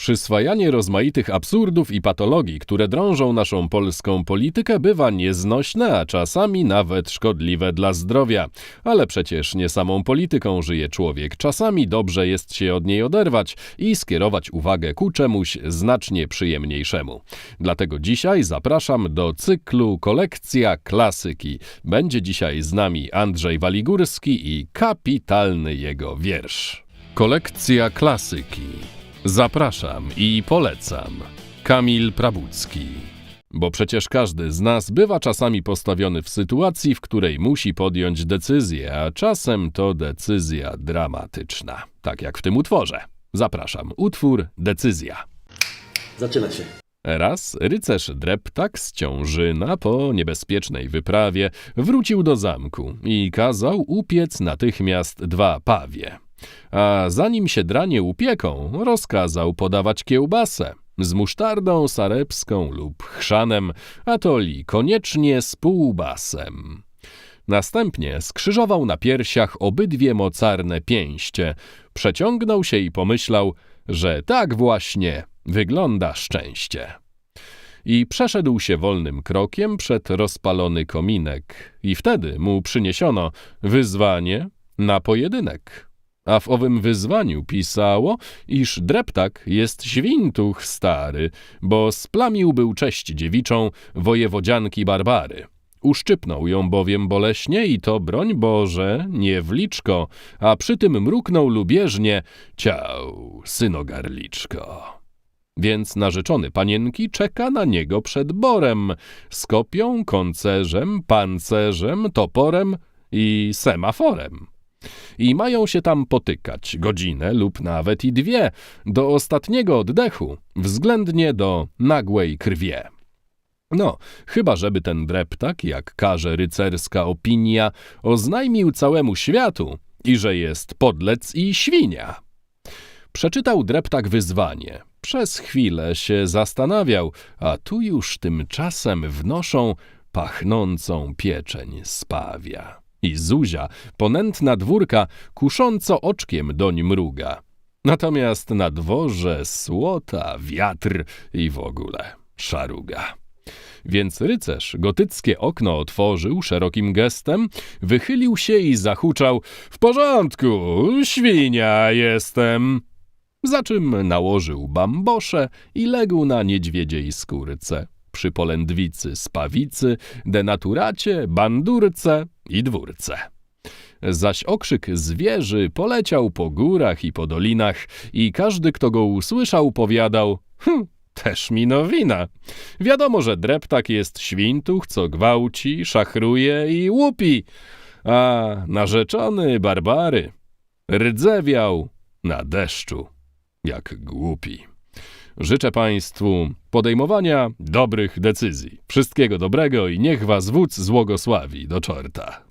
Przyswajanie rozmaitych absurdów i patologii, które drążą naszą polską politykę, bywa nieznośne, a czasami nawet szkodliwe dla zdrowia. Ale przecież nie samą polityką żyje człowiek. Czasami dobrze jest się od niej oderwać i skierować uwagę ku czemuś znacznie przyjemniejszemu. Dlatego dzisiaj zapraszam do cyklu Kolekcja Klasyki. Będzie dzisiaj z nami Andrzej Waligórski i kapitalny jego wiersz. Kolekcja Klasyki. Zapraszam i polecam. Kamil Prabucki. Bo przecież każdy z nas bywa czasami postawiony w sytuacji, w której musi podjąć decyzję, a czasem to decyzja dramatyczna. Tak jak w tym utworze. Zapraszam. Utwór Decyzja. Zaczyna się. Raz rycerz Dreptak z Ciążyna po niebezpiecznej wyprawie wrócił do zamku i kazał upiec natychmiast dwa pawie. A zanim się dranie upieką, rozkazał podawać kiełbasę z musztardą sarepską lub chrzanem, a toli koniecznie z półbasem. Następnie skrzyżował na piersiach obydwie mocarne pięście, przeciągnął się i pomyślał, że tak właśnie wygląda szczęście. I przeszedł się wolnym krokiem przed rozpalony kominek, i wtedy mu przyniesiono wyzwanie na pojedynek. A w owym wyzwaniu pisało, iż dreptak jest świntuch stary, bo splamił był cześć dziewiczą wojewodzianki Barbary. Uszczypnął ją bowiem boleśnie i to, broń Boże, nie w liczko, a przy tym mruknął lubieżnie ciał, synogarliczko. Więc narzeczony panienki czeka na niego przed borem, z kopią, koncerzem, pancerzem, toporem i semaforem. I mają się tam potykać godzinę lub nawet i dwie, do ostatniego oddechu, względnie do nagłej krwie. No, chyba żeby ten dreptak, jak każe rycerska opinia, oznajmił całemu światu, i że jest podlec i świnia. Przeczytał dreptak wyzwanie. Przez chwilę się zastanawiał, a tu już tymczasem wnoszą pachnącą pieczeń spawia. I Zuzia, ponętna dwórka, kusząco oczkiem doń mruga. Natomiast na dworze słota, wiatr i w ogóle szaruga. Więc rycerz gotyckie okno otworzył szerokim gestem, wychylił się i zahuczał W porządku, świnia jestem. Za czym nałożył bambosze i legł na niedźwiedziej skórce. Przy polędwicy, spawicy, denaturacie, bandurce i dwórce. Zaś okrzyk zwierzy poleciał po górach i po dolinach i każdy, kto go usłyszał, powiadał hm, też mi nowina. Wiadomo, że dreptak jest świntuch, co gwałci, szachruje i łupi, a narzeczony Barbary rdzewiał na deszczu jak głupi. Życzę Państwu podejmowania dobrych decyzji. Wszystkiego dobrego i niech Was wódz złogosławi do czorta.